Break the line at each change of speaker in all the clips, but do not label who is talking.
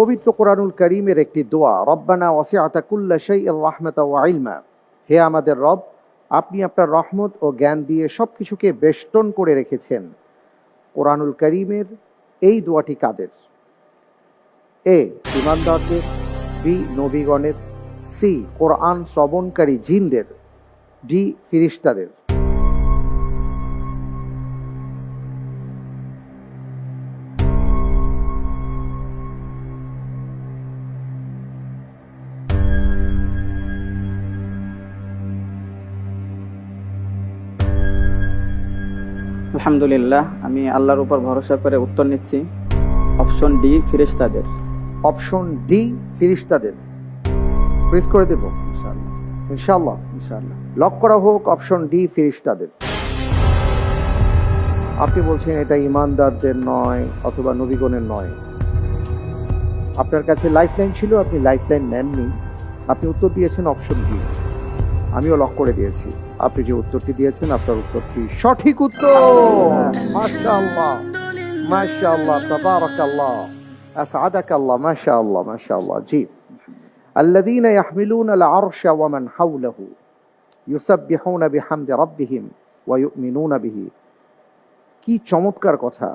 পবিত্র কোরআনুল করিমের একটি দোয়া, রব্বানা ওয়াসিআতা কুল্লা শাইইর রাহমাতা ওয়া ইলমা। হে আমাদের রব, আপনি আপনার রহমত ও জ্ঞান দিয়ে সব কিছুকে বেষ্টন করে রেখেছেন। কোরআনুল করিমের এই দোয়াটি কাদের? এ, ইমানদারদের, বি, নবীগণের, সি, কোরআন শ্রবণকারী জিনদের, ডি, ফিরিস্তাদের।
আলহামদুলিল্লাহ, আমি আল্লাহর উপর ভরসা করে উত্তর নিচ্ছি। অপশন ডি ফিরেশতাদের
অপশন ডি ফিরিস্তাদের। ফ্রিজ করে দেব,
ইনশাআল্লাহ।
ইনশাল্লাহ
ইনশাআল্লাহ।
লক করা হোক অপশন ডি ফিরিস্তাদের। আপনি বলছেন এটা ইমানদারদের নয়, অথবা নবীগণের নয়। আপনার কাছে লাইফ লাইন ছিল, আপনি লাইফ লাইন নেননি। আপনি উত্তর দিয়েছেন অপশন ডি আমিও লক করে দিয়েছি। আপনি যে উত্তরটি দিয়েছেন আপনার উত্তরটি সঠিক উত্তর মাশাআল্লাহ মাশাআল্লাহ তাবারাকাল্লাহ আসআদাকাল্লাহ মাশাআল্লাহ মাশাআল্লাহ জি الذين يحملون العرش ومن حوله يسبحون بحمد ربهم ويؤمنون به কি চমৎকার কথা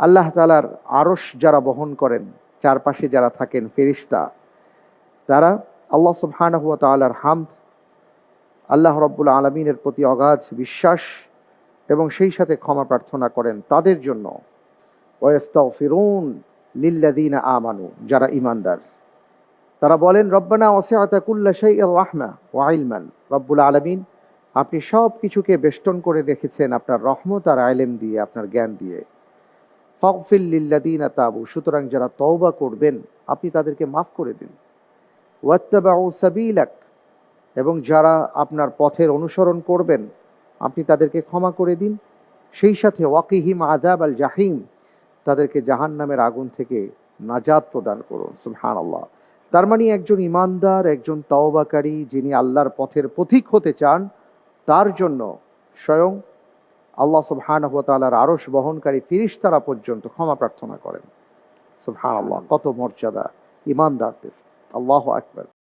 আল্লাহ তালার আরশ যারা বহন করেন চারপাশে যারা থাকেন ফেরিস্তা তারা আল্লাহ সুবহানাহু ওয়া তাআলার হামদ আল্লাহ রব্বুল আলমিনের প্রতি অগাধ বিশ্বাস এবং সেই সাথে ক্ষমা প্রার্থনা করেন তাদের জন্য। ওয়াস্তাগফিরুন লিল্লাযীনা আমানু, যারা ঈমানদার। তারা বলেন, রব্বানা ওয়াসিআতা কুল্লা শাইইর রাহমা ওয়া ইলমান। রব্বুল আলামিন, আপনি সব কিছুকে বেষ্টন করে রেখেছেন আপনার রহমত আর আইলেম দিয়ে, আপনার জ্ঞান দিয়ে। ফগফিল লিল্লাযীনা তাবু, সুতরাং যারা তওবা করবেন, আপনি তাদেরকে মাফ করে দিন। ওয়াত্তাবাউ সাবিলাক এবং যারা আপনার পথের অনুসরণ করবেন, আপনি তাদেরকে ক্ষমা করে দিন। সেই সাথে ওয়াকিহিম আদাব আল জাহিম, তাদেরকে জাহান্নামের আগুন থেকে নাজাদ প্রদান করুন সুবহান আল্লাহ তার মানে একজন ইমানদার, একজন তওবাকারী যিনি আল্লাহর পথের পথিক হতে চান, তার জন্য স্বয়ং আল্লাহ সুবহানাহু ওয়া তাআলার আরশ বহনকারী ফিরিশতারা পর্যন্ত ক্ষমা প্রার্থনা করেন। সুবহানাল্লাহ, কত মর্যাদা ইমানদারদের। আল্লাহ আকবার।